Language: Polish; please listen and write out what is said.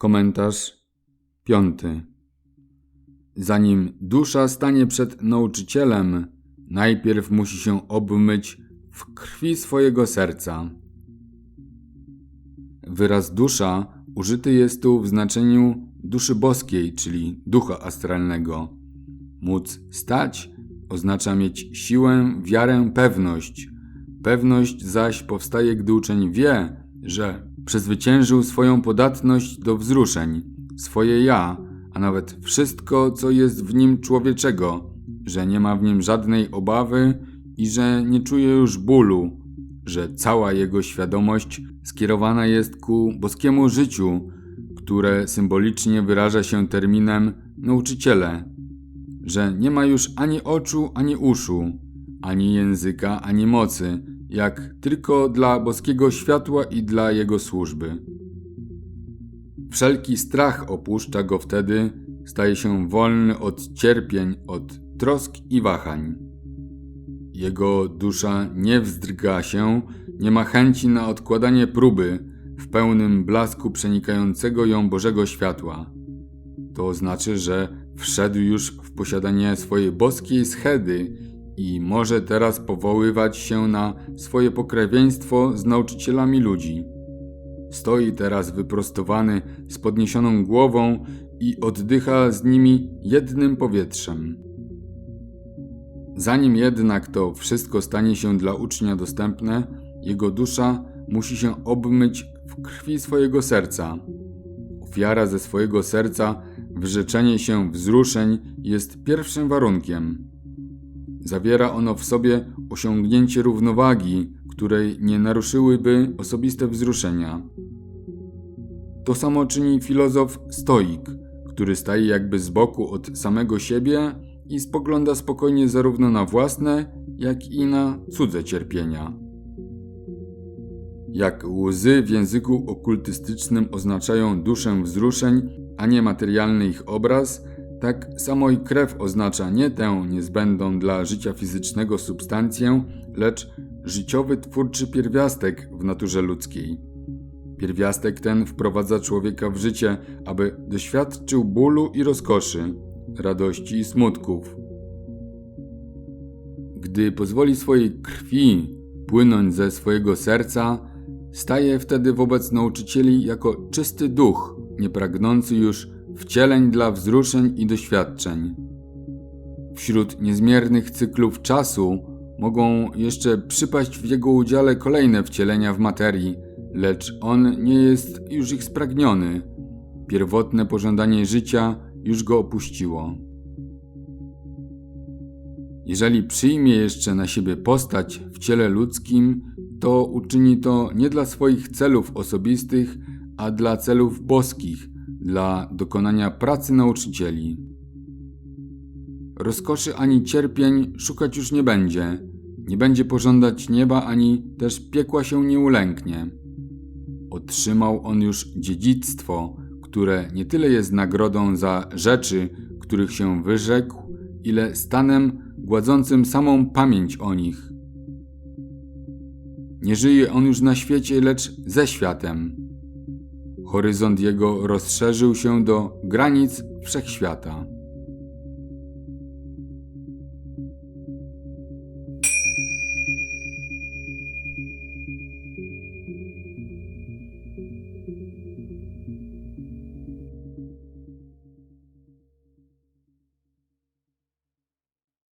Komentarz piąty. Zanim dusza stanie przed nauczycielem, najpierw musi się obmyć w krwi swojego serca. Wyraz dusza użyty jest tu w znaczeniu duszy boskiej, czyli ducha astralnego. Móc stać oznacza mieć siłę, wiarę, pewność. Pewność zaś powstaje, gdy uczeń wie, że przezwyciężył swoją podatność do wzruszeń, swoje ja, a nawet wszystko, co jest w nim człowieczego, że nie ma w nim żadnej obawy i że nie czuje już bólu, że cała jego świadomość skierowana jest ku boskiemu życiu, które symbolicznie wyraża się terminem nauczyciele, że nie ma już ani oczu, ani uszu, ani języka, ani mocy, jak tylko dla boskiego światła i dla jego służby. Wszelki strach opuszcza go wtedy, staje się wolny od cierpień, od trosk i wahań. Jego dusza nie wzdryga się, nie ma chęci na odkładanie próby w pełnym blasku przenikającego ją Bożego światła. To znaczy, że wszedł już w posiadanie swojej boskiej schedy i może teraz powoływać się na swoje pokrewieństwo z nauczycielami ludzi. Stoi teraz wyprostowany z podniesioną głową i oddycha z nimi jednym powietrzem. Zanim jednak to wszystko stanie się dla ucznia dostępne, jego dusza musi się obmyć w krwi swojego serca. Ofiara ze swojego serca, wyrzeczenie się wzruszeń jest pierwszym warunkiem. Zawiera ono w sobie osiągnięcie równowagi, której nie naruszyłyby osobiste wzruszenia. To samo czyni filozof stoik, który staje jakby z boku od samego siebie i spogląda spokojnie zarówno na własne, jak i na cudze cierpienia. Jak łzy w języku okultystycznym oznaczają duszę wzruszeń, a nie materialny ich obraz, tak samo i krew oznacza nie tę niezbędną dla życia fizycznego substancję, lecz życiowy twórczy pierwiastek w naturze ludzkiej. Pierwiastek ten wprowadza człowieka w życie, aby doświadczył bólu i rozkoszy, radości i smutków. Gdy pozwoli swojej krwi płynąć ze swojego serca, staje wtedy wobec nauczycieli jako czysty duch, niepragnący już wcieleń dla wzruszeń i doświadczeń. Wśród niezmiernych cyklów czasu mogą jeszcze przypaść w jego udziale kolejne wcielenia w materii, lecz on nie jest już ich spragniony. Pierwotne pożądanie życia już go opuściło. Jeżeli przyjmie jeszcze na siebie postać w ciele ludzkim, to uczyni to nie dla swoich celów osobistych, a dla celów boskich, dla dokonania pracy nauczycieli. Rozkoszy ani cierpień szukać już nie będzie, nie będzie pożądać nieba ani też piekła się nie ulęknie. Otrzymał on już dziedzictwo, które nie tyle jest nagrodą za rzeczy, których się wyrzekł, ile stanem gładzącym samą pamięć o nich. Nie żyje on już na świecie, lecz ze światem. Horyzont jego rozszerzył się do granic wszechświata.